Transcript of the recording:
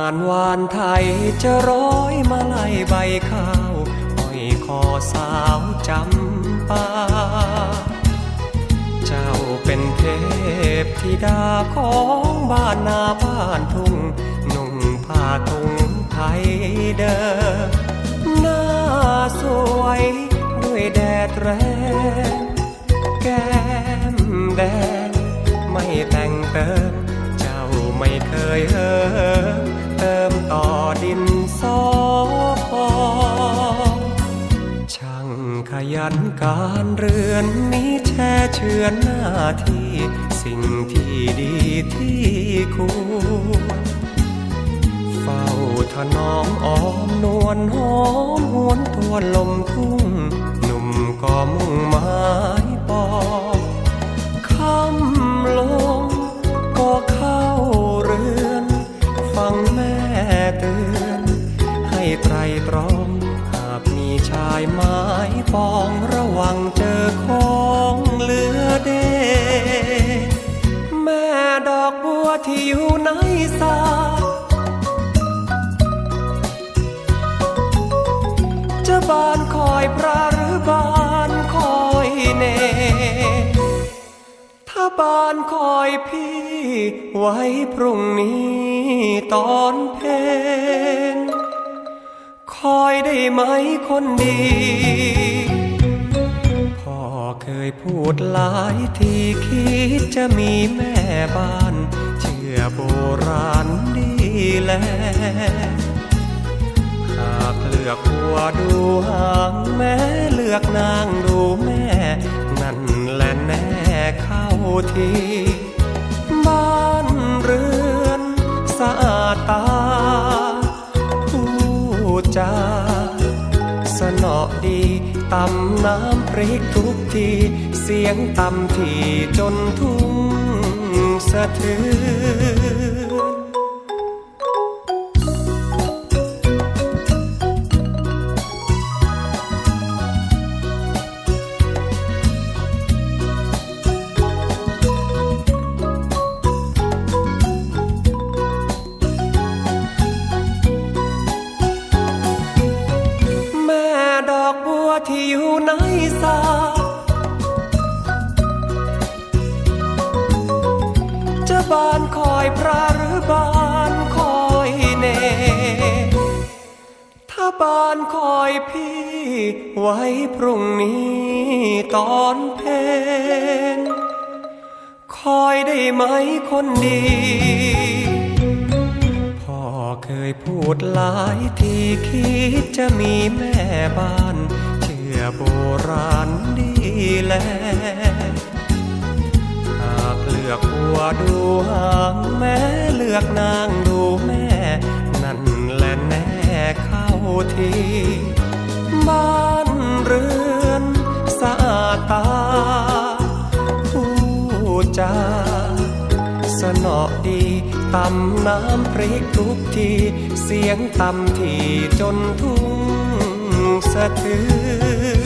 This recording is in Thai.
านวานไทยจะร้อยมาไล่ใบข้าวห้อยคอสาวจำปา เจ้าเป็นเทพธิดาของบ้านนาบ้านทุ่งนุ่งผ้าทุงไทยเดิมหน้าสวยด้วยแดดแรง นการเรือนนี้แช่เชือนหน้าที่ สิ่งที่ดีที่ควรเฝ้าถนอมอ้อมนวลหอมหวนทวนลมทุ่ง หนุ่มก็มุ่งหมายปองคำลงก็เข้าเรือน ฟังแม่เตือน ให้ไตรตรอง ชายไม้ปองระวังเจอของเหลือเด แม่ดอกบัวที่อยู่ในสาจะบานคอยพระหรือบานคอยเน ถ้าบานคอยพี่ไว้พรุ่งนี้ตอนเพนค อยได้ไหมคนดี พ่อเคยพูดหลายทีคิดจะมีแม่บ้าน เชื่อโบราณดีแล หากเลือกหัวดูหางแม่เลือกนางดูแม่ นั่นแหละแน่เข้าที บ้านเรือนสะอาดตา ดีตำน้ำพริกทุกที เสียงตำที่จนทุ่งสะเทือน สาจะบานคอยพระหรือบานคอยเน ถ้าบานคอยพี่ ไว้พรุ่งนี้ตอนเพนคอยได้ไหมคนดีพ่อเคยพูดหลายทีคิดจะมีแม่บ้าน โบราณดีแล หากเลือกหัวดูหางแม่เลือกนางดูแม่ นั่นแหละแน่เข้าทีบ้านเรือนสะอาดตาผู้จาสนอดีตำน้ำพริกทุกที เสียงตำที่จนทุ่งสะเทือน